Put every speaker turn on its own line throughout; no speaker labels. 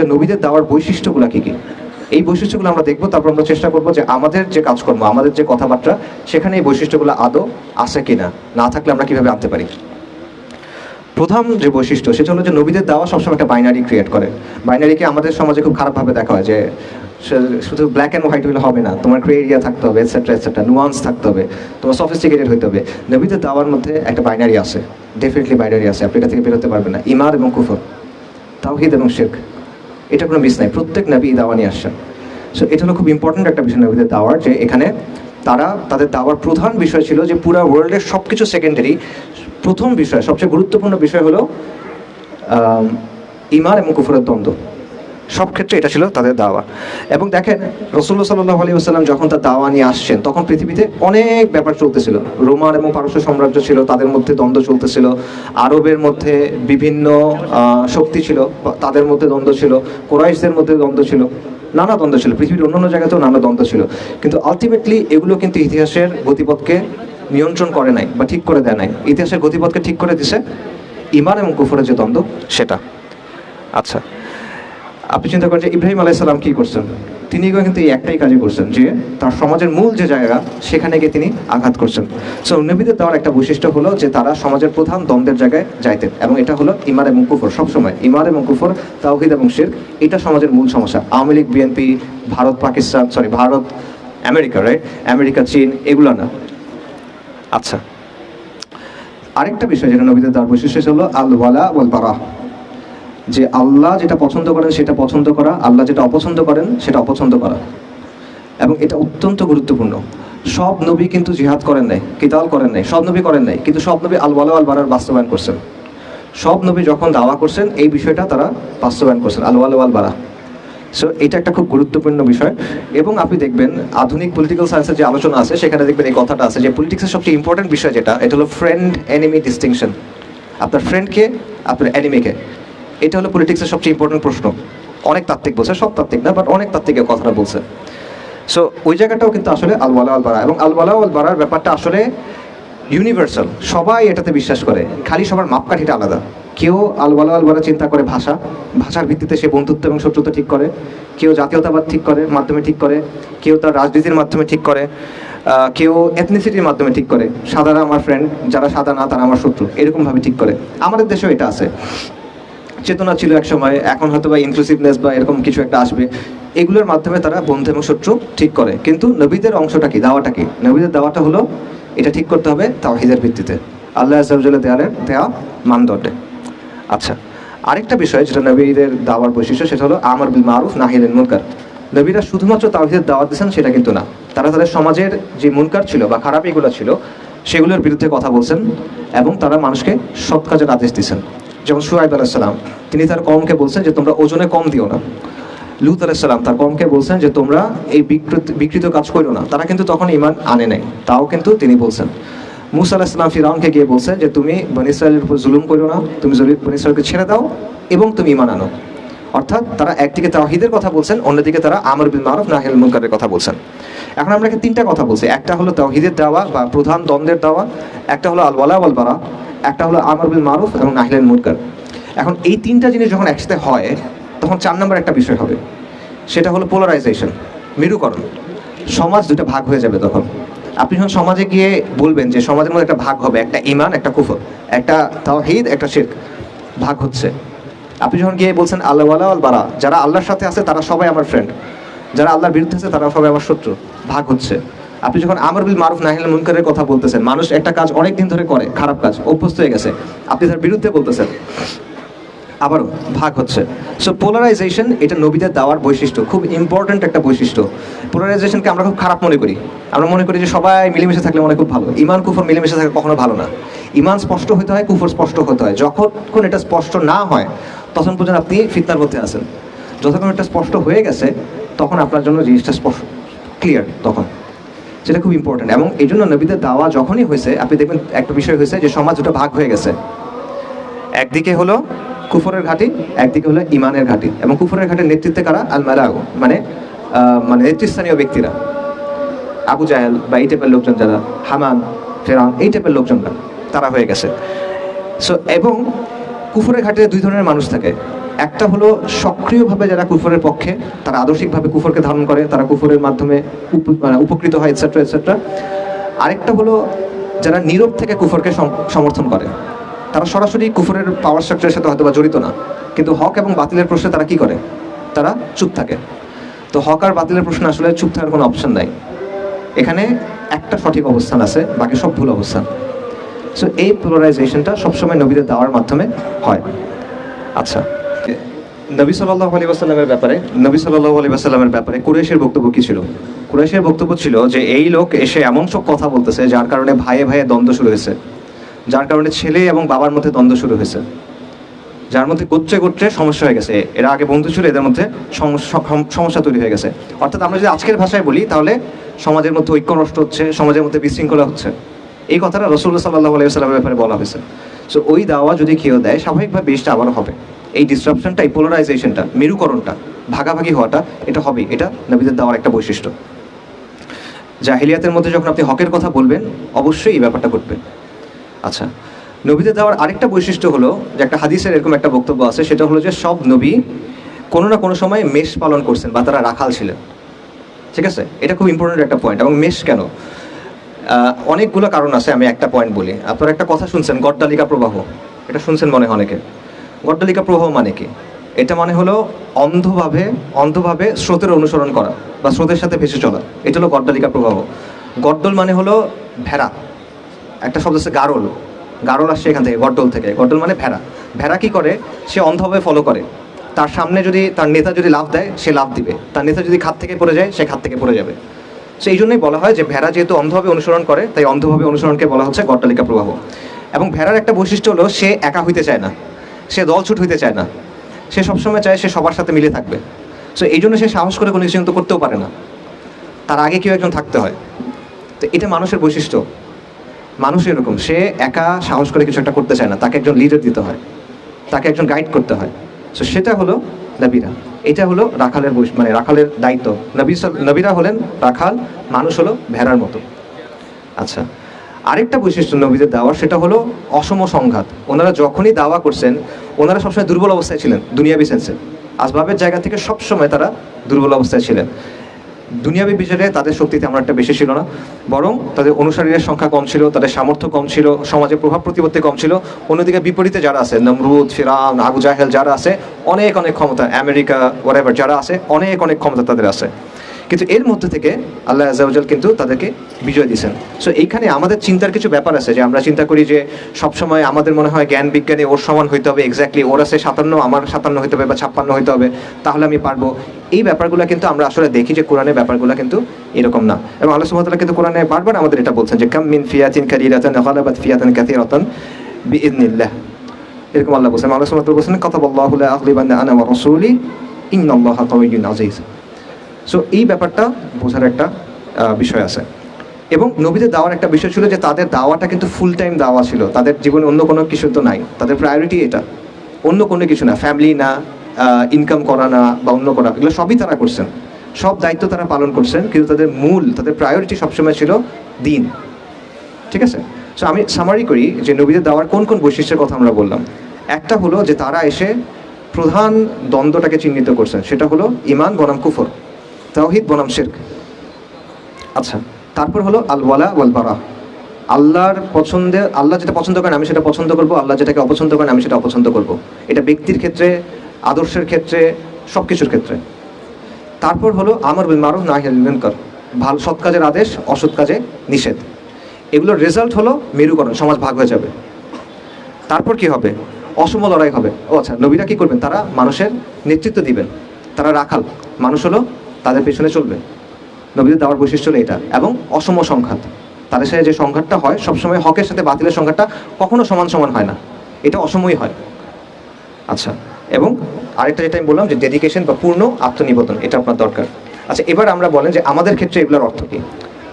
যে নবীদের দেওয়ার বৈশিষ্ট্যগুলো কি কি? এই বৈশিষ্ট্যগুলো আমরা দেখব, তারপর আমরা চেষ্টা করব যে আমাদের যে কাজকর্ম, আমাদের যে কথাবার্তা, সেখানে এই বৈশিষ্ট্যগুলো আদৌ আছে কিনা? না থাকলে আমরা কীভাবে আনতে পারি? প্রথম যে বৈশিষ্ট্য, সেটা হলো যে নবীদের দেওয়া সবসময় একটা বাইনারি ক্রিয়েট করে। বাইনারিকে আমাদের সমাজে খুব খারাপভাবে দেখা হয় যে শুধু ব্ল্যাক অ্যান্ড হোয়াইট হলে হবে না, তোমার গ্রে এরিয়া থাকতে হবে এটসেট্রা এটসেট্রা নুয়ান্স থাকতে হবে, তোমার সফিস্টিকেটেড হইতে হবে। নবীদের দাওয়ার মধ্যে একটা বাইনারি আছে ডেফিনেটলি বাইনারি আছে, আপনি এটা থেকে বেরোতে পারবেন না ইমার এবং কুফর, তাওহিদ এবং শেখ এটা কোনো বিষ নাই। প্রত্যেক নবী দাওয়া নিয়ে আসছেন। সো এটা হলো খুব ইম্পর্ট্যান্ট একটা বিষয় নবীদের দাওয়ার যে এখানে তারা তাদের দাওয়ার প্রধান বিষয় ছিল যে পুরো ওয়ার্ল্ডের সব কিছু সেকেন্ডারি প্রথম বিষয়, সবচেয়ে গুরুত্বপূর্ণ বিষয় হলো ইমান এবং কুফরের দ্বন্দ্ব। সব ক্ষেত্রে এটা ছিল তাদের দাওয়া। এবং দেখেন রসুল্লাহ সাল্লাহ আলী আসাল্লাম যখন তার দাওয়া নিয়ে আসছেন, তখন পৃথিবীতে অনেক ব্যাপার চলতেছিল। রোমান এবং পারস্য সাম্রাজ্য ছিল, তাদের মধ্যে দ্বন্দ্ব চলতেছিল। আরবের মধ্যে বিভিন্ন শক্তি ছিল, তাদের মধ্যে দ্বন্দ্ব ছিল, কোরাইশদের মধ্যে দ্বন্দ্ব ছিল, নানা দ্বন্দ্ব ছিল। পৃথিবীর অন্যান্য জায়গাতেও নানা দ্বন্দ্ব ছিল। কিন্তু আলটিমেটলি এগুলো কিন্তু ইতিহাসের গতিপথকে নিয়ন্ত্রণ করে নাই বা ঠিক করে দেয় নাই। ইতিহাসের গতিপথকে ঠিক করে দিছে ইমান এবং কুফরের যে দ্বন্দ্ব, সেটা। আচ্ছা আপনি চিন্তা করেন যে ইব্রাহিম আলাইসাল্লাম কি করছেন? তিনি কিন্তু এই একটাই কাজই করছেন, যে তার সমাজের মূল যে জায়গা, সেখানে গিয়ে তিনি আঘাত করছেন। সো নবীদের দেওয়ার একটা বৈশিষ্ট্য হলো যে তারা সমাজের প্রধান দ্বন্দ্বের জায়গায় যাইতেন এবং এটা হলো ইমার এবং কুফর। সবসময় ইমার এবং কুফর, তাওহিদ এবং শির এটা সমাজের মূল সমস্যা। Awami League, BNP, Bharat, Pakistan sorry Bharat, America right America, চীন, এগুলো না। আচ্ছা আরেকটা বিষয় যেটা নবীদের দেওয়ার বৈশিষ্ট্য হলো আল ওয়ালা ওয়াল বারা যে আল্লাহ যেটা পছন্দ করেন সেটা পছন্দ করা, আল্লাহ যেটা অপছন্দ করেন সেটা অপছন্দ করা। এবং এটা অত্যন্ত গুরুত্বপূর্ণ। সব নবী কিন্তু জিহাদ করেন নাই, কিতাল করেন নাই, সব নবী করেন নাই, কিন্তু সব নবী আল ওয়ালা আল বারার বাস্তবায়ন করছেন। সব নবী যখন দাওয়া করছেন, এই বিষয়টা তারা বাস্তবায়ন করছেন আল ওয়ালা আল বারা সো এটা একটা খুব গুরুত্বপূর্ণ বিষয়। এবং আপনি দেখবেন আধুনিক পলিটিক্যাল সায়েন্সের যে আলোচনা আছে, সেখানে দেখবেন এই কথাটা আছে যে পলিটিক্সের সবচেয়ে ইম্পর্টেন্ট বিষয় যেটা, এটা হলো ফ্রেন্ড এনিমি ডিস্টিংশন আপনার ফ্রেন্ডকে আপনার এনিমিকে এটা হলো পলিটিক্সের সবচেয়ে ইম্পর্টেন্ট প্রশ্ন। অনেক তাত্ত্বিক বলছে, সব তাত্ত্বিক না বাট অনেক তাত্ত্বিক এই কথাটা বলছে। সো ওই জায়গাটাও কিন্তু আসলে আলওয়ালা আল বারা, এবং আলওয়ালা আলবারার ব্যাপারটা আসলে ইউনিভার্সাল সবাই এটাতে বিশ্বাস করে, খালি সবার মাপকাঠিটা আলাদা। কেউ আলওয়ালা আল বারা চিন্তা করে ভাষা, ভাষার ভিত্তিতে সে বন্ধুত্ব এবং শত্রুতা ঠিক করে, কেউ জাতীয়তাবাদ ঠিক করে, মাধ্যমে ঠিক করে, কেউ তার রাজনীতির মাধ্যমে ঠিক করে কেউ এথনিসিটির মাধ্যমে ঠিক করে। সাদারা আমার ফ্রেন্ড যারা সাদা না, তারা আমার শত্রু। এরকমভাবে ঠিক করে। আমাদের দেশেও এটা আছে। চেতনা ছিল এক সময়, এখন হয়তো বা ইনক্লুসিভনেস বা এরকম কিছু একটা আসবে। এগুলোর মাধ্যমে তারা বন্ধু এবং শত্রু ঠিক করে। কিন্তু নবীদের অংশটা কি, দাওয়াটা কি? নবীদের দাওয়াটা হলো, এটা ঠিক করতে হবে তাওহিদের ভিত্তিতে। আল্লাহ আজাল্লাহ দেয়ালের দেওয়া মানদণ্ডে। আচ্ছা আরেকটা বিষয় যেটা নবীদের দাওয়ার বৈশিষ্ট্য, সেটা হলো আমর বিল মারুফ নাহিলেন মুনকার। নবীরা শুধুমাত্র তাওহিদের দাওয়াত দিয়েছেন, সেটা কিন্তু না। তারা তাদের সমাজের যে মুনকার ছিল বা খারাপ এগুলো ছিল, সেগুলোর বিরুদ্ধে কথা বলছেন এবং তারা মানুষকে সৎ কাজের আদেশ দিয়েছেন। যেমন সুহাইব আলাইসাল্লাম তিনি তার কমকে বলছেন যে তোমরা ওজনে কম দিও না। লুত আলাইসাল্লাম তার কমকে বলছেন যে তোমরা এই বিকৃত বিকৃত কাজ করো না। তারা কিন্তু তখন ইমান আনে নাই, তাও কিন্তু তিনি বলছেন। মুসা আলাহিসাল্লাম ফিরাউনকে গিয়ে বলছেন যে তুমি বনি ইসরায়েলের উপর জুলুম করো না, তুমি বনি ইসরায়েলকে ছেড়ে দাও এবং তুমি ইমান আনো। অর্থাৎ তারা একদিকে তাওহিদের কথা বলছেন, অন্যদিকে তারা আমর বিল মারুফ নাহিল মুনকারের কথা বলছেন। এখন আমরা তিনটা কথা বলছি। একটা হলো তাহিদের দাওয়া বা প্রধান দ্বন্দ্বের দাওয়া, একটা হলো আল ওয়ালা ওয়াল বারা একটা হলো আমর বিল মারুফ এবং নাহিলেন মুনকার। এখন এই তিনটা জিনিস যখন একসাথে হয়, তখন চার নম্বর একটা বিষয় হবে। সেটা হলো পোলারাইজেশন মেরুকরণ। সমাজ দুটা ভাগ হয়ে যাবে তখন। আপনি যখন সমাজে গিয়ে বলবেন যে সমাজের মধ্যে একটা ভাগ হবে, একটা ইমান একটা কুফর, একটা তাওহিদ, একটা শেখ ভাগ হচ্ছে। আপনি যখন গিয়ে বলছেন আল্লাহ আল বারা, যারা আল্লাহর সাথে আছে তারা সবাই আমার ফ্রেন্ড যারা আল্লাহর বিরুদ্ধে আছে তারা সবাই আমার শত্রু, ভাগ হচ্ছে। আপনি যখন আমর বিল মারুফ নাহিল মুনকারের কথা বলতেছেন, মানুষ একটা কাজ অনেক দিন ধরে করে, খারাপ কাজ, অভ্যস্ত হয়ে গেছে। আপনি তার বিরুদ্ধে বলতেছেন। আবারও ভাগ হচ্ছে। সো পোলারাইজেশন এটা নবীদের দেওয়ার বৈশিষ্ট্য, খুব ইম্পর্ট্যান্ট একটা বৈশিষ্ট্য। পোলারাইজেশনকে আমরা খুব খারাপ মনে করি। আমরা মনে করি যে সবাই মিলেমিশে থাকলে মনে খুব ভালো। ইমান কুফর মিলেমিশে থাকা কখনো ভালো না। ইমান স্পষ্ট হতে হয়, কুফর স্পষ্ট হতে হয়। যখন এটা স্পষ্ট না হয় তখন পর্যন্ত আপনি ফিতনার মধ্যে আসেন যতক্ষণ এটা স্পষ্ট হয়ে গেছে, তখন আপনার জন্য জিনিসটা স্পষ্ট ক্লিয়ার তখন। সেটা খুব ইম্পর্ট্যান্ট এবং এই জন্য নবীদের দাওয়া যখনই হয়েছে, আপনি দেখবেন একটা বিষয় হয়েছে যে সমাজ দুটো ভাগ হয়ে গেছে। একদিকে হলো কুফরের ঘাঁটি, একদিকে হলো ইমানের ঘাঁটি। এবং কুফরের ঘাটের নেতৃত্বে কারা? আল মালাউ মানে মানে নেতৃস্থানীয় ব্যক্তিরা। আবু জাহেল বা এই টাইপের লোকজন যারা, হামান ফেরান এই টাইপের লোকজনরা, তারা হয়ে গেছে। সো এবং কুফরের ঘাটে দুই ধরনের মানুষ থাকে। একটা হলো সক্রিয়ভাবে যারা কুফরের পক্ষে, তারা আদর্শিকভাবে কুফরকে ধারণ করে, তারা কুফরের মাধ্যমে মানে উপকৃত হয় এটসেট্রা এটসেট্রা আরেকটা হলো যারা নীরব থেকে কুফরকে সম- সমর্থন করে। তারা সরাসরি কুফরের পাওয়ার স্ট্রাকচারের সাথে হয়তো বা জড়িত না। কিন্তু হক এবং বাতিলের প্রশ্নে তারা কি করে? তারা চুপ থাকে। তো হক আর বাতিলের প্রশ্নে আসলে চুপ থাকার কোনো অপশন নাই। এখানে একটা সঠিক অবস্থান আছে, বাকি সব ভুল অবস্থান। সো এই পোলারাইজেশনটা সবসময় নবীদের দেওয়ার মাধ্যমে হয়। আচ্ছা। নবী সাল্লাহ আলী আসাল্লামের ব্যাপারে, নবী সাল্লাহ আলী আসাল্লামের ব্যাপারে কুরেশের বক্তব্য কি ছিল? কুরেশের বক্তব্য ছিল যে, এই লোক এসে এমন সব কথা বলতেছে যার কারণে ভাইয়ে ভাইয়ে দ্বন্দ্ব শুরু হয়েছে। যার কারণে ছেলে এবং বাবার মধ্যে দ্বন্দ্ব শুরু হয়েছে। যার মধ্যে গোত্রে গোত্রে সমস্যা হয়ে গেছে। এরা আগে বন্ধু ছিল, এদের মধ্যে সমস্যা তৈরি হয়ে গেছে। অর্থাৎ আমরা যদি আজকের ভাষায় বলি, তাহলে সমাজের মধ্যে ঐক্য নষ্ট হচ্ছে, সমাজের মধ্যে বিশৃঙ্খলা হচ্ছে। এই কথাটা রসুল্লাহ সাল্লাহ আলাইসাল্লামের ব্যাপারে বলা হয়েছে। সো ওই দাওয়া যদি কেউ দেয় স্বাভাবিকভাবে বেশটা আবারও হবে। এই ডিসরাপশনটা এই পোলারাইজেশনটা মেরুকরণটা, ভাগাভাগি হওয়াটা, এটা হবে এটা নবীদের দেওয়ার একটা বৈশিষ্ট্য। জাহিলিয়াতের মধ্যে যখন আপনি হকের কথা বলবেন, অবশ্যই এই ব্যাপারটা ঘটবে। আচ্ছা নবীদের দেওয়ার আরেকটা বৈশিষ্ট্য হলো যে একটা হাদিসের এরকম একটা বক্তব্য আছে, সেটা হলো যে সব নবী কোনো না কোনো সময় মেষ পালন করছেন বা তারা রাখাল ছিলেন। ঠিক আছে? এটা খুব ইম্পর্টেন্ট একটা পয়েন্ট এবং মেষ কেন? অনেকগুলো কারণ আছে, আমি একটা পয়েন্ট বলি। আপনারা একটা কথা শুনছেন গড্ডালিকা প্রবাহ। এটা শুনছেন মনে হয় অনেকে। গড্ডালিকা প্রবাহ মানে কি? এটা মানে হলো অন্ধভাবে অন্ধভাবে স্রোতের অনুসরণ করা বা স্রোতের সাথে ভেসে চলা। এটা হলো গড্ডালিকা প্রবাহ গড্ডল মানে হলো ভেড়া। একটা শব্দ আছে গারল। গারল আসছে এখান থেকে গড্ডল থেকে। গড্ডল মানে ভেড়া। ভেড়া কি করে? সে অন্ধভাবে ফলো করে। তার সামনে যদি, তার নেতা যদি লাভ দেয়, সে লাভ দিবে। তার নেতা যদি খাত থেকে পড়ে যায়, সে খাত থেকে পড়ে যাবে। সো এই জন্যই বলা হয় যে ভেড়া যেহেতু অন্ধভাবে অনুসরণ করে, তাই অন্ধভাবে অনুসরণকে বলা হচ্ছে গড্ডালিকা প্রবাহ। এবং ভেড়ার একটা বৈশিষ্ট্য হলো সে একা হইতে চায় না। সে দলছুট হইতে চায় না। সে সবসময় চায় সে সবার সাথে মিলে থাকবে। সো এই জন্য সে সাহস করে কোনো কিছু কিন্তু করতেও পারে না। তার আগে কেউ একজন থাকতে হয়। তো এটা মানুষের বৈশিষ্ট্য। মানুষ এরকম, সে একা সাহস করে কিছু একটা করতে চায় না। তাকে একজন লিডার দিতে হয়। তাকে একজন গাইড করতে হয়। সো সেটা হলো নবীরা। এটা হলো রাখালের মানে রাখালের দায়িত্ব। নবী নবীরা হলেন রাখাল, মানুষ হলো ভেড়ার মতো। আচ্ছা। আরেকটা বৈশিষ্ট্য নবীদের দাওয়া, সেটা হলো অসম সংঘাত। ওনারা যখনই দাওয়া করছেন, ওনারা সবসময় দুর্বল অবস্থায় ছিলেন, দুনিয়াবি সেন্সে আসবাবের জায়গা থেকে সবসময় তারা দুর্বল অবস্থায় ছিলেন। দুনিয়াবি বিচারে তাদের শক্তি তেমন একটা বেশি ছিল না, বরং তাদের অনুসারীদের সংখ্যা কম ছিল, তাদের সামর্থ্য কম ছিল, সমাজে প্রভাব প্রতিপত্তি কম ছিল। অন্যদিকে বিপরীতে যারা আছে, নমরুদ, ফিরাউন, আবু জাহেল যারা আছে, অনেক অনেক ক্ষমতা, আমেরিকা ওয়ারেভার যারা আছে, অনেক অনেক ক্ষমতা তাদের আছে। কিন্তু এর মধ্যে থেকে আল্লাহ আজাউজাল কিন্তু তাদেরকে বিজয় দিয়েছেন। সো এইখানে আমাদের চিন্তার কিছু ব্যাপার আছে যে আমরা চিন্তা করি যে সবসময় আমাদের মনে হয় জ্ঞান বিজ্ঞানে ওর সমান হইতে হবে এক্স্যাক্টলি ওর আছে সাতান্ন, আমার সাতান্ন হইতে হবে বা ছাপ্পান্ন হইতে হবে, তাহলে আমি পারব। এই ব্যাপারগুলো কিন্তু আমরা আসলে দেখি যে কোরআনের ব্যাপারগুলো কিন্তু এরকম না। এবং আল্লাহ সুবহানাহু কিন্তু কোরআনে বারবার আমাদের এটা বলছেন যে, কাম মিন ফিয়াতিন কালিরাতান গালাবাত ফিয়াতান কাসীরাতান বিইذنিল্লাহ এরকম আল্লাহ বলছেন। আল্লাহ সুবহানাহু বলছেন, কাতাবাল্লাহু লা আগলিবান্না আনা ওয়া রাসূলি ইন্নাল্লাহা আযীজ। সো এই ব্যাপারটা বোঝার একটা বিষয় আছে। এবং নবীদের দাওয়ার একটা বিষয় ছিল যে তাদের দাওয়াটা কিন্তু ফুল টাইম দাওয়া ছিল। তাদের জীবনে অন্য কোনো কিছু তো নাই। তাদের প্রায়োরিটি এটা। অন্য কোনো কিছু না। ফ্যামিলি না ইনকাম করা না বা অন্য করা এগুলো সবই তারা করছেন। সব দায়িত্ব তারা পালন করছেন। কিন্তু তাদের মূল, তাদের প্রায়োরিটি সবসময় ছিল দিন। ঠিক আছে? সো আমি সামারি করি যে নবীদের দাওয়ার কোন কোন বৈশিষ্ট্যের কথা আমরা বললাম। একটা হলো যে তারা এসে প্রধান দ্বন্দ্বটাকে চিহ্নিত করছেন। সেটা হলো ইমান বনাম কুফর। তাওহিদ বনাম শিরক। আচ্ছা তারপর হলো আল ওয়ালা ওয়াল বারা আল্লাহর পছন্দে আল্লাহ যেটা পছন্দ করেন, আমি সেটা পছন্দ করব। আল্লাহ যেটাকে অপছন্দ করেন, আমি সেটা অপছন্দ করব। এটা ব্যক্তির ক্ষেত্রে, আদর্শের ক্ষেত্রে সব কিছুর ক্ষেত্রে। তারপর হলো আমার বিল মারুফ নাহিয়াল মুনকার। ভালো সৎ কাজের আদেশ, অসৎ কাজে নিষেধ। এগুলোর রেজাল্ট হলো মেরুকরণ, সমাজ ভাগ হয়ে যাবে। তারপর কি হবে? অসম লড়াই হবে। ও আচ্ছা নবীরা কী করবেন? তারা মানুষের নেতৃত্ব দিবেন। তারা রাখাল। মানুষ হলো তাদের পেছনে চলবে। নবীদের দেওয়ার বৈশিষ্ট্য হলো এটা। এবং অসম সংঘাত। তাদের সাথে যে সংঘাতটা হয়, সবসময় হকের সাথে বাতিলের সংঘাতটা কখনো সমান সমান হয় না। এটা অসময় হয়। আচ্ছা এবং আরেকটা যেটা আমি বললাম যে ডেডিকেশন বা পূর্ণ আত্মনিবেদন, এটা আপনার দরকার। আচ্ছা এবার আমরা বলেন যে আমাদের ক্ষেত্রে এগুলোর অর্থ কী?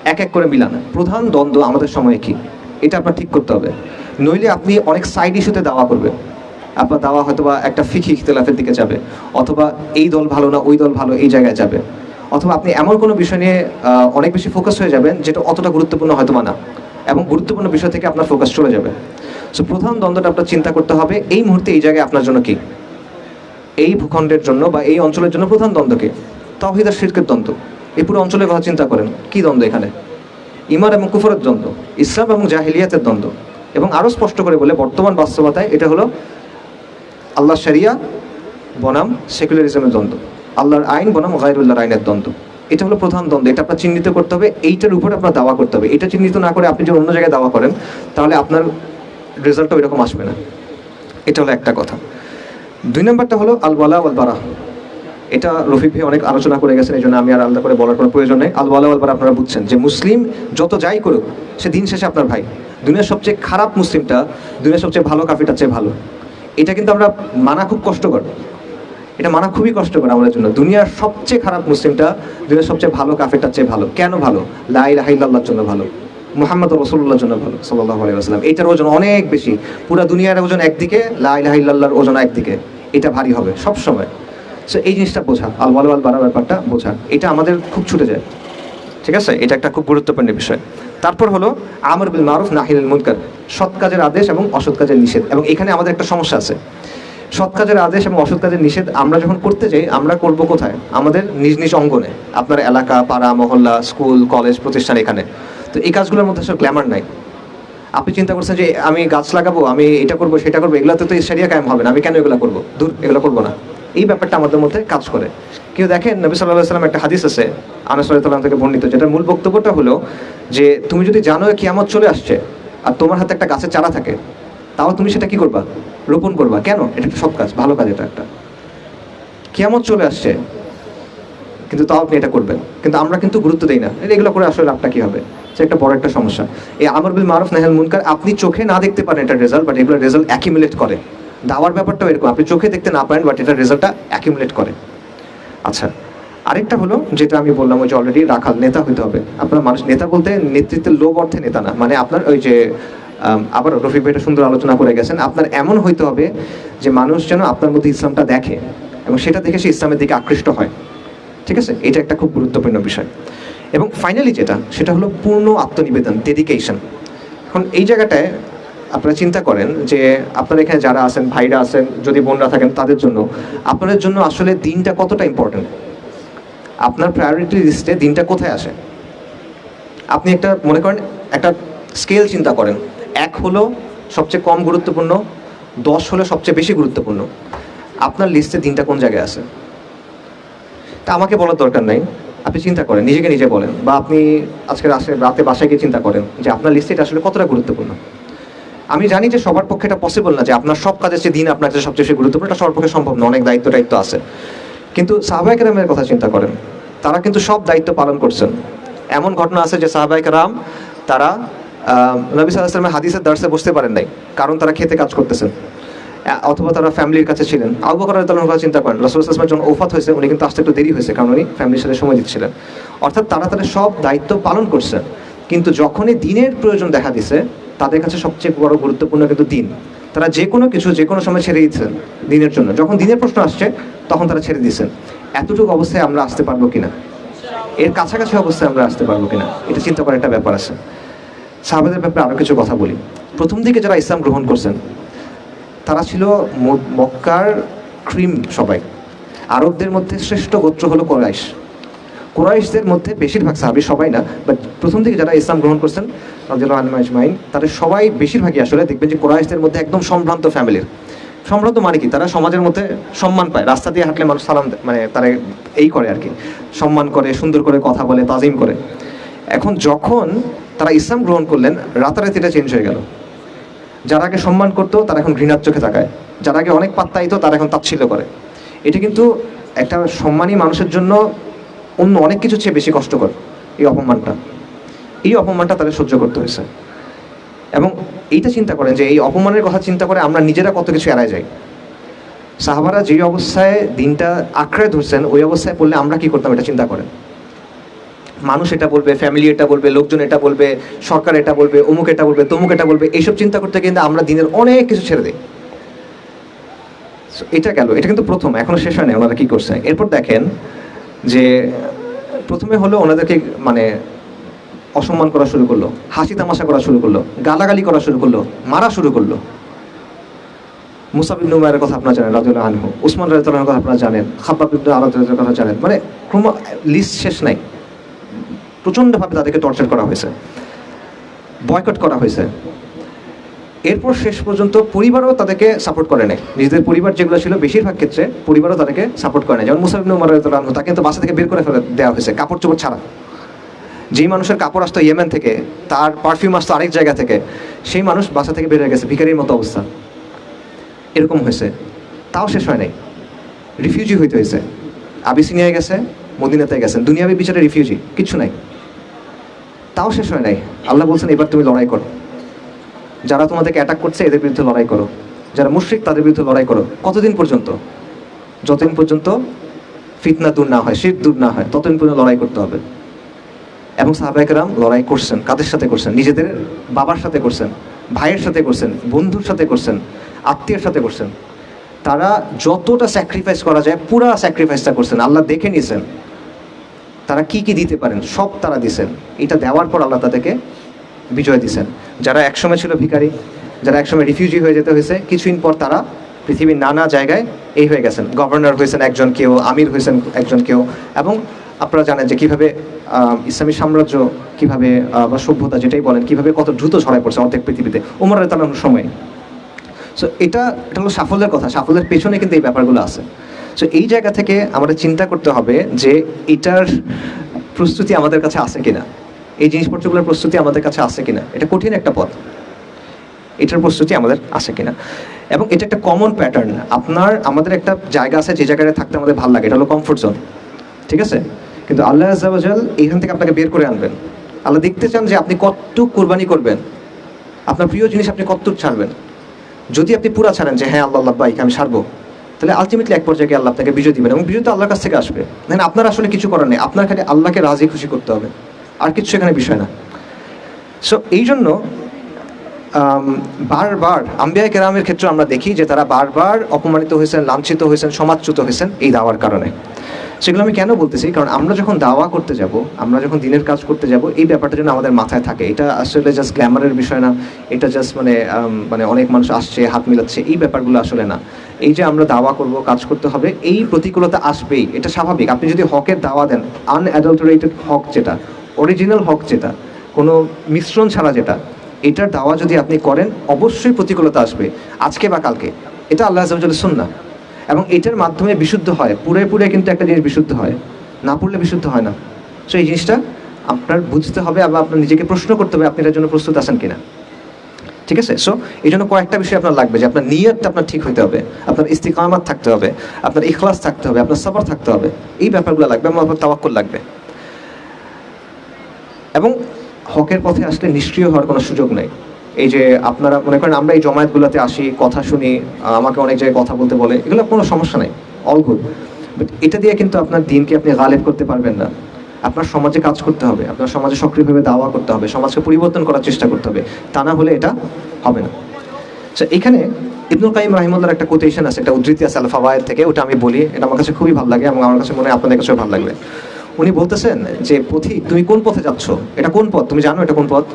এক এক করে মিলান। প্রধান দ্বন্দ্ব আমাদের সময়ে কি? এটা আপনার ঠিক করতে হবে। নইলে আপনি অনেক সাইড ইস্যুতে দাওয়া করবেন। আপনার দাওয়া হয়তো বা একটা ফিকি ইখতলাফের দিকে যাবে। অথবা এই দল ভালো না, ওই দল ভালো, এই জায়গায় যাবে। অথবা আপনি এমন কোনো বিষয় নিয়ে অনেক বেশি ফোকাস হয়ে যাবেন যেটা অতটা গুরুত্বপূর্ণ হয়তো না। এবং গুরুত্বপূর্ণ বিষয় থেকে আপনার ফোকাস চলে যাবে। সো প্রধান দ্বন্দ্বটা আপনার চিন্তা করতে হবে, এই মুহূর্তে এই জায়গায় আপনার জন্য কি? এই ভূখণ্ডের জন্য বা এই অঞ্চলের জন্য প্রধান দ্বন্দ্বকে তাহিদ আর শিরকের দ্বন্দ্ব। এই পুরো অঞ্চলের কথা চিন্তা করেন। কি দ্বন্দ্ব এখানে? ইমার এবং কুফরের দ্বন্দ্ব, ইসলাম এবং জাহিলিয়াতের দ্বন্দ্ব। এবং আরও স্পষ্ট করে বলে বর্তমান বাস্তবতায় এটা হলো আল্লাহ শরিয়া, বনাম, সেকুলারিজমের দ্বন্দ্ব। আল্লাহর আইন বনাম গাইরুল্লাহর আইনের দ্বন্দ্ব। এটা হলো প্রধান দ্বন্দ্ব। এটা আপনার চিহ্নিত করতে হবে, এইটার উপরে আপনার দাওয়া করতে হবে। এটা চিহ্নিত না করে আপনি যদি অন্য জায়গায় দাওয়া করেন, তাহলে আপনার রেজাল্টটা ওইরকম আসবে না। এটা হলো একটা কথা। দুই নম্বরটা হলো আল ওয়ালা ওয়াল বারা এটা রফিক ভাই অনেক আলোচনা করে গেছেন এই জন্য আমি আর আলাদা করে বলার কোনো প্রয়োজন নেই। আল ওয়ালা ওয়াল আপনারা বুঝছেন যে মুসলিম যত যাই করুক, সে দিন শেষে আপনার ভাই। দুনিয়ার সবচেয়ে খারাপ মুসলিমটা, দুনিয়ার সবচেয়ে ভালো কাফিটার চেয়ে ভালো। এটা কিন্তু আমরা মানা খুব কষ্টকর। এটা মানা খুবই কষ্টকর আমাদের জন্য। দুনিয়ার সবচেয়ে খারাপ মুসলিমটা, দুনিয়ার সবচেয়ে ভালো কাফেরটার চেয়ে ভালো। কেন ভালো? লাই রাহিল্লাহর জন্য ভালো। মোহাম্মদ রসুল্লাহর জন্য ভালো সাল্লাহ আলাইসাল্লাম এটার ওজন অনেক বেশি। পুরো দুনিয়ার ওজন একদিকে লাই রাহিল্লাহর ওজন একদিকে। এটা ভারী হবে সব সময় সো এই জিনিসটা বোঝা। আল ওয়াল ওয়াল বাড়া ব্যাপারটা বোঝা। এটা আমাদের খুব ছুটে যায়। ঠিক আছে? এটা একটা খুব গুরুত্বপূর্ণ বিষয়। তারপর হলো, আমর বিল মারুফ, নাহিল মুনকার। সৎ কাজের আদেশ এবং অসৎ কাজের নিষেধ। এবং এখানে আমাদের একটা সমস্যা আছে। সৎ কাজের আদেশ এবং অসৎ কাজের নিষেধ আমরা যখন করতে যাই, আমরা করব কোথায়? আমাদের নিজ নিজ অঙ্গনে, আপনার এলাকা, পাড়া, মহল্লা, স্কুল, কলেজ, প্রতিষ্ঠান এখানে। তো এই কাজগুলোর মধ্যে আসলে গ্ল্যামার নাই। আপনি চিন্তা করছেন যে আমি গাছ লাগাবো, আমি এটা করব, সেটা করব, এগুলোতে তো সেরিয়া কায়েম হবে না, আমি কেন এগুলো করব? দূর এগুলো করব না। এই ব্যাপারটা আমাদের মধ্যে কাজ করে। কেউ দেখেন, নবী সাল্লাহ সাল্লাম একটা হাদিস আছে, আনাস সাল্লাম থেকে বর্ণিত, যেটার মূল বক্তব্যটা হলো যে, তুমি যদি জানো কিয়ামত চলে আসছে, আর তোমার হাতে একটা গাছের চারা থাকে তাও তুমি সেটা কি করবা? রোপণ করবা। কেন? এটা একটা সৎ কাজ, ভালো কাজ এটা একটা। কিয়ামত চলে আসছে, কিন্তু তাও আপনি এটা করবেন। কিন্তু আমরা কিন্তু গুরুত্ব দিই না। এগুলো করে আসলে লাভটা কি হবে? সে একটা বড় একটা সমস্যা। এই আমর বিল মারুফ নাহেল মুনকার, আপনি চোখে না দেখতে পারেন এটা রেজাল্ট বাট এগুলো রেজাল্ট অ্যাকিমুলেট করে। দাওয়ার ব্যাপারটাও এরকম। আপনি চোখে দেখতে না পারেন বাট এটা রেজাল্টটা অ্যাকিমুলেট করে। আচ্ছা আরেকটা হলো, যেটা আমি বললাম, ওই যে অলরেডি রাখাল নেতা হতে হবে। আপনার মানুষ নেতা বলতে নেতৃত্বের লোভ অর্থে নেতা না। মানে আপনার ওই যে আবার রফিক ভাই সুন্দর আলোচনা করে গেছেন। আপনার এমন হইতে হবে যে মানুষ যেন আপনার মধ্যে ইসলামটা দেখে এবং সেটা দেখে সে ইসলামের দিকে আকৃষ্ট হয়। ঠিক আছে? এটা একটা খুব গুরুত্বপূর্ণ বিষয়। এবং ফাইনালি যেটা, সেটা হলো পূর্ণ আত্মনিবেদন ডেডিকেশন এখন এই জায়গাটায় আপনারা চিন্তা করেন যে আপনারা এখানে যারা আছেন, ভাইরা আছেন, যদি বোনরা থাকেন তাদের জন্য, আপনাদের জন্য আসলে দিনটা কতটা ইম্পর্টেন্ট আপনার প্রায়োরিটি লিস্টে দিনটা কোথায় আসে? আপনি একটা, মনে করেন, একটা স্কেল চিন্তা করেন। এক হলো সবচেয়ে কম গুরুত্বপূর্ণ, দশ হলো সবচেয়ে বেশি গুরুত্বপূর্ণ। আপনার লিস্টে দিনটা কোন জায়গায় আছে? তা আমাকে বলার দরকার নাই। আপনি চিন্তা করেন, নিজেকে নিজে বলেন বা আপনি আজকে রাতে বাসায় গিয়ে চিন্তা করেন যে আপনার লিস্টে এটা আসলে কতটা গুরুত্বপূর্ণ। আমি জানি যে সবার পক্ষে এটা পসিবল না যে আপনার সব কাজের যে দিন আপনার কাছে সবচেয়ে বেশি গুরুত্বপূর্ণ, এটা সবার পক্ষে সম্ভব না, অনেক দায়িত্ব দায়িত্ব আছে। কিন্তু সাহবাইক রামের কথা চিন্তা করেন, তারা কিন্তু সব দায়িত্ব পালন করছেন। এমন ঘটনা আছে যে সাহবাইক রাম তারা নবী হাদিসের দার্সে বসতে পারেন নাই, কারণ তারা খেতে কাজ করতেছেন। অথবা তারা ফ্যামিলির কাছে ছিলেন। আবু বকর রাদিয়াল্লাহু কথা চিন্তা করেন রাসূল সাল্লাল্লাহু যখন ওফাত হয়েছে, উনি কিন্তু আসতে একটু দেরি হয়েছে, কারণ উনি ফ্যামিলির সাথে সময় দিচ্ছিলেন। অর্থাৎ তারা তাদের সব দায়িত্ব পালন করছেন কিন্তু যখনই দিনের প্রয়োজন দেখা দিছে, তাদের কাছে সবচেয়ে বড় গুরুত্বপূর্ণ কিন্তু দিন। তারা যে কোনো কিছু, যে কোনো সময় ছেড়ে দিচ্ছেন দিনের জন্য। যখন দিনের প্রশ্ন আসছে, তখন তারা ছেড়ে দিচ্ছেন। এতটুকু অবস্থায় আমরা আসতে পারব কিনা? এর কাছাকাছি অবস্থায় আমরা আসতে পারব কিনা? এটা চিন্তা করার একটা ব্যাপার আছে। সাহাবাদের ব্যাপারে আরও কিছু কথা বলি। প্রথম দিকে যারা ইসলাম গ্রহণ করছেন, তারা ছিল মক্কার ক্রিম সবাই। আরবদের মধ্যে শ্রেষ্ঠ গোত্র হলো কোরাইশ। কোরাইশদের মধ্যে বেশিরভাগ সাহাবি সবাই না বাট প্রথম দিকে যারা ইসলাম গ্রহণ করছেন আজমাইন, তাদের সবাই বেশিরভাগই আসলে দেখবেন যে কোরাইশদের মধ্যে একদম সম্ভ্রান্ত ফ্যামিলির সম্ভ্রান্ত মানে কি? তারা সমাজের মধ্যে সম্মান পায়, রাস্তা দিয়ে হাঁটলে মানুষ সালাম মানে তারা এই করে আর কি। সম্মান করে, সুন্দর করে কথা বলে, তাজিম করে। এখন যখন তারা ইসলাম গ্রহণ করলেন রাতারাতি এটা চেঞ্জ হয়ে গেল। যারা আগে সম্মান করতো, তারা এখন ঘৃণার চোখে তাকায়। যারা আগে অনেক পাত্তাইতো তারা এখন তাচ্ছিল্য করে। এটা কিন্তু একটা সম্মানী মানুষের জন্য অন্য অনেক কিছু চেয়ে বেশি কষ্টকর এই অপমানটা। এই অপমানটা তাদের সহ্য করতে হয়েছে। এবং এইটা চিন্তা করেন যে এই অপমানের কথা চিন্তা করে আমরা নিজেরা কত কিছু এড়ায় যাই। সাহাবারা যে অবস্থায় দিনটা আঁকড়ে ধরছেন, ওই অবস্থায় পড়লে আমরা কি করতাম, এটা চিন্তা করেন। মানুষ এটা বলবে ফ্যামিলি এটা বলবে, লোকজন এটা বলবে, সরকার এটা বলবে, অমুক এটা বলবে, তমুক এটা বলবে, এইসব চিন্তা করতে কিন্তু আমরা দিনের অনেক কিছু ছেড়ে দিই। এটা গেল, এটা কিন্তু প্রথম, এখনও শেষ হয়নি ওনারা কি করছে। এরপর দেখেন যে প্রথমে হলো ওনাদেরকে মানে অসম্মান করা শুরু করল, হাসি তামাশা করা শুরু করল, গালাগালি করা শুরু করল, মারা শুরু করল। মুসাফ ইবনু উমায়ের কথা আপনারা জানেন রাজুল্লাহ আনহু, উসমান রাজুল্লাহর কথা আপনারা জানেন, খাব্বাব কথা জানেন মানে ক্রম লিস্ট শেষ নাই। প্রচণ্ডভাবে তাদেরকে টর্চার করা হয়েছে। বয়কট করা হয়েছে। এরপর শেষ পর্যন্ত পরিবারও তাদেরকে সাপোর্ট করে নেয় নিজেদের পরিবার যেগুলো ছিল বেশিরভাগ ক্ষেত্রে পরিবারও তাদেরকে সাপোর্ট করে নেয় যেমন মুসাফ ইবনু উমর রাদিয়াল্লাহু আনহু, তাকে কিন্তু বাসা থেকে বের করে ফেলে দেওয়া হয়েছে, কাপড় চোপড় ছাড়া। যেই মানুষের কাপড় আসতো ইয়েমেন থেকে, তার পারফিউম আসতো আরেক জায়গা থেকে, সেই মানুষ বাসা থেকে বের হয়ে গেছে, ভিখারির মতো অবস্থা। এরকম হয়েছে। তাও শেষ হয় নাই। রিফিউজি হইতে হয়েছে। আবিসিনিয়ায় গেছে, মদিনাতে গেছেন দুনিয়াবী বিচারে রিফিউজি কিছু নাই। তাও শেষ হয় নাই। আল্লাহ বলছেন, এবার তুমি লড়াই করো। যারা তোমাদেরকে অ্যাটাক করছে, এদের বিরুদ্ধে লড়াই করো। যারা মুশ্রিক, তাদের বিরুদ্ধে লড়াই করো। কতদিন পর্যন্ত? যতদিন পর্যন্ত ফিতনা দূর না হয় শীত দূর না হয়, ততদিন পর্যন্ত লড়াই করতে হবে। এবং সাহাবাহিকরাম লড়াই করছেন, কাদের সাথে করছেন? নিজেদের বাবার সাথে করছেন, ভাইয়ের সাথে করছেন, বন্ধুর সাথে করছেন, আত্মীয়ের সাথে করছেন। তারা যতটা স্যাক্রিফাইস করা যায়, পুরা স্যাক্রিফাইসটা করছেন। আল্লাহ দেখে নিয়েছেন। তারা কি কি দিতে পারেন? সব তারা দিছেন। এটা দেওয়ার পর আল্লাহ তাদেরকে বিজয় দিছেন। যারা একসময় ছিল ভিখারি, যারা একসময় রিফিউজি হয়ে যেতে হয়েছে, কিছুদিন পর তারা পৃথিবীর নানা জায়গায় এই হয়ে গেছেন। গভর্নর হয়েছেন একজন কেউ আমির হয়েছেন একজন কেউ এবং আপনারা জানেন যে কীভাবে ইসলামী সাম্রাজ্য কীভাবে বা সভ্যতা যেটাই বলেন, কীভাবে কত দ্রুত ছড়ায় পড়ছে অর্ধেক পৃথিবীতে। উমর তালানোর সময়। সো এটা এটা হলো সাফল্যের কথা। সাফল্যের পেছনে কিন্তু এই ব্যাপারগুলো আছে। সো এই জায়গা থেকে আমাদের চিন্তা করতে হবে যে এটার প্রস্তুতি আমাদের কাছে আছে কিনা। এই জিনিসপত্রগুলোর প্রস্তুতি আমাদের কাছে আছে কিনা। এটা কঠিন একটা পথ। এটার প্রস্তুতি আমাদের আছে কিনা। এবং এটা একটা কমন প্যাটার্ন আপনার, আমাদের একটা জায়গা আছে যে জায়গায় থাকতে আমাদের ভালো লাগে। এটা হলো কমফোর্ট জোন ঠিক আছে? কিন্তু আল্লাহ আজাল এখান থেকে আপনাকে বের করে আনবেন। আল্লাহ দেখতে চান যে আপনি কতটুক কোরবানি করবেন। আপনার প্রিয় জিনিস আপনি কতটুক ছাড়বেন। যদি আপনি পুরা ছাড়েন যে হ্যাঁ আল্লাহ আল্লাহ বাইক আমি ছাড়বো। তাহলে আলটিমেটলি এক পর্যায়ে আল্লাহ আপনাকে বিজয় দিবেন এবং বিজয় তো আল্লাহর কাছ থেকে আসবে। মানে আপনার আসলে কিছু করার নেই। আপনার খালি আল্লাহকে রাজি, খুশি করতে হবে। আর কিছু এখানে বিষয় না। সো এই জন্য বারবার আম্বিয়া কেরামের ক্ষেত্রে আমরা দেখি যে তারা বারবার অপমানিত হয়েছেন, লাঞ্ছিত হয়েছেন সমাজচ্যুত হয়েছেন এই দাওয়ার কারণে। সেগুলো আমি কেন বলতেছি? কারণ আমরা যখন দাওয়া করতে যাব, আমরা যখন দিনের কাজ করতে যাব, এই ব্যাপারটা যেন আমাদের মাথায় থাকে। এটা আসলে জাস্ট গ্ল্যামারের বিষয় না। এটা জাস্ট মানে মানে অনেক মানুষ আসছে, হাত মিলাচ্ছে। এই ব্যাপারগুলো আসলে না। এই যে আমরা দাওয়া করব, কাজ করতে হবে, এই প্রতিকূলতা আসবেই, এটা স্বাভাবিক। আপনি যদি হকের দাওয়া দেন আনঅ্যাডাল্টারেটেড হক যেটা অরিজিনাল হক যেটা, কোনো মিশ্রণ ছাড়া যেটা, এটার দাওয়া যদি আপনি করেন, অবশ্যই প্রতিকূলতা আসবে, আজকে বা কালকে। এটা আল্লাহ আজমের সুন্না এবং এটার মাধ্যমে বিশুদ্ধ হয়, পুরে পুরে কিন্তু একটা জিনিস বিশুদ্ধ হয়, না পড়লে বিশুদ্ধ হয় না। সো এই জিনিসটা আপনার বুঝতে হবে, আবার আপনার নিজেকে প্রশ্ন করতে হবে, আপনি এটার জন্য প্রস্তুত আছেন কিনা। ঠিক আছে? সো এই জন্য কয়েকটা বিষয় আপনার লাগবে যে আপনার নিয়তটা আপনার ঠিক হইতে হবে, আপনার ইস্তিকামাত থাকতে হবে, আপনার ইখলাস থাকতে হবে, আপনার সবর থাকতে হবে, এই ব্যাপারগুলো লাগবে আপনার তাওয়াক্কুল লাগবে। এবং হকের পথে আসলে নিষ্ক্রিয় হওয়ার কোনো সুযোগ নেই। এই যে আপনারা, মনে করেন আমরা এই জমায়েতগুলোতে আসি, কথা শুনি, আমাকে অনেক জায়গায় কথা বলতে বলে এগুলো কোনো সমস্যা নেই অল গুড বাট এটা দিয়ে কিন্তু আপনার দিনকে আপনি গালেব করতে পারবেন না। আপনার সমাজে কাজ করতে হবে, আপনার সমাজে সক্রিয়ভাবে দাওয়া করতে হবে, সমাজকে পরিবর্তন করার চেষ্টা করতে হবে, তা না হলে এটা হবে না। আচ্ছা এখানে ইবনুল কাইম রাহিমুল্লাহর একটা কোটেশন আছে, একটা উদ্ধৃতি আছে আল ফাওয়ায়েদ থেকে, ওটা আমি বলি, এটা আমার কাছে খুবই ভালো লাগে এবং আমার কাছে মনে হয় আপনাদের কাছেও ভালো লাগবে। উনি বলতেছেন যে পথিক তুমি কোন পথে যাচ্ছ? এটা কোন পথ? তুমি জানো এটা কোন পথ?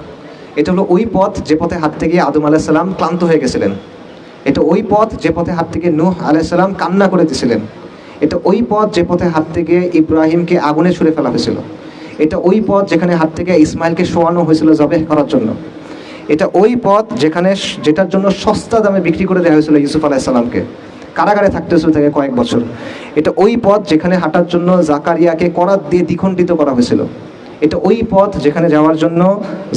এটা হলো ওই পথ যে পথে হাঁটতে গিয়ে আদম আলাহিসাল্লাম ক্লান্ত হয়ে গেছিলেন। এটা ওই পথ যে পথে হাঁটতে গিয়ে নূহ আলাইসাল্লাম কান্না করে দিয়েছিলেন এটা ওই পথ যে পথে হাত থেকে ইব্রাহিমকে আগুনে ছুড়ে ফেলা হয়েছিল। এটা ওই পথ যেখানে হাত থেকে ইসমাইলকে শোয়ানো হয়েছিল জবেহ করার জন্য। এটা ওই পথ যেখানে যেটার জন্য সস্তা দামে বিক্রি করে দেওয়া হয়েছিল ইউসুফ আলাইসাল্লামকে কারাগারে থাকতে হয়েছিল থেকে কয়েক বছর। এটা ওই পথ যেখানে হাঁটার জন্য জাকারিয়াকে করাত দিয়ে দ্বিখণ্ডিত করা হয়েছিল। এটা ওই পথ যেখানে যাওয়ার জন্য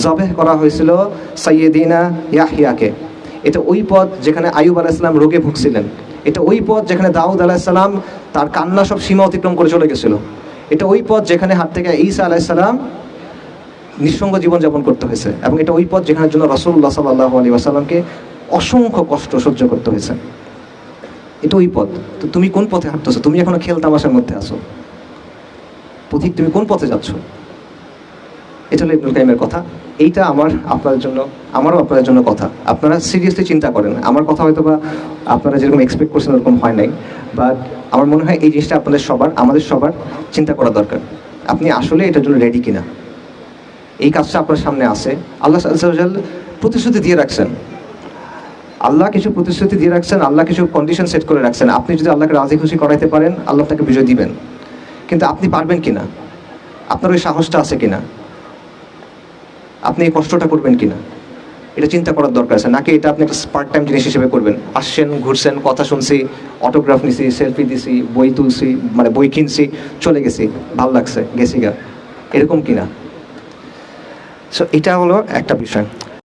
জবেহ করা হয়েছিল সাইয়েদিনা ইয়াহিয়াকে এটা ওই পথ যেখানে আয়ুব আলাইসাল্লাম রোগে ভুগছিলেন। এটা ওই পথ যেখানে দাউদ আলাইসাল্লাম তার কান্না সব সীমা অতিক্রম করে চলে গেছিল। এটা ওই পথ যেখানে হাত থেকে ঈসা আলাইসাল্লাম নিঃসঙ্গ জীবনযাপন করতে হয়েছে এবং এটা ওই পথ যেখানের জন্য রসুল্লাহ সাল্লাহ আলী আসাল্লামকে অসংখ্য কষ্ট সহ্য করতে হয়েছে। এটা ওই পথ। তো তুমি কোন পথে হাঁটতেছো? তুমি এখনও খেল তামাশার মধ্যে আছো। পথিক, তুমি কোন পথে যাচ্ছ? এটা হলো ইবনুল কাইমের কথা। এইটা আমার আপনাদের জন্য, আমারও আপনাদের জন্য কথা। আপনারা সিরিয়াসলি চিন্তা করেন, আমার কথা হয়তো বা আপনারা যেরকম এক্সপেক্ট করছেন ওরকম হয় নাই বাট আমার মনে হয় এই জিনিসটা আপনাদের সবার, আমাদের সবার চিন্তা করা দরকার। আপনি আসলে এটার জন্য রেডি কিনা? এই কাজটা আপনার সামনে আছে। আল্লাহ আজ্জাওয়াজাল প্রতিশ্রুতি দিয়ে রাখছেন। আল্লাহ কিছু প্রতিশ্রুতি দিয়ে রাখছেন, আল্লাহ কিছু কন্ডিশন সেট করে রাখছেন। আপনি যদি আল্লাহকে রাজি খুশি করাইতে পারেন, আল্লাহ তাকে বিজয় দিবেন। কিন্তু আপনি পারবেন কিনা? আপনার ওই সাহসটা আছে কিনা? আপনি এই কষ্টটা করবেন কি না এটা চিন্তা করার দরকার আছে। নাকি এটা আপনি একটা পার্ট টাইম জিনিস হিসেবে করবেন? আসছেন, ঘুরছেন, কথা শুনছি অটোগ্রাফ নিছি সেলফি দিছি, বই তুলছি মানে বই কিনছি, চলে গেছি, ভালো লাগছে, গেছি গা। এরকম কি না সো এটা হলো একটা বিষয়।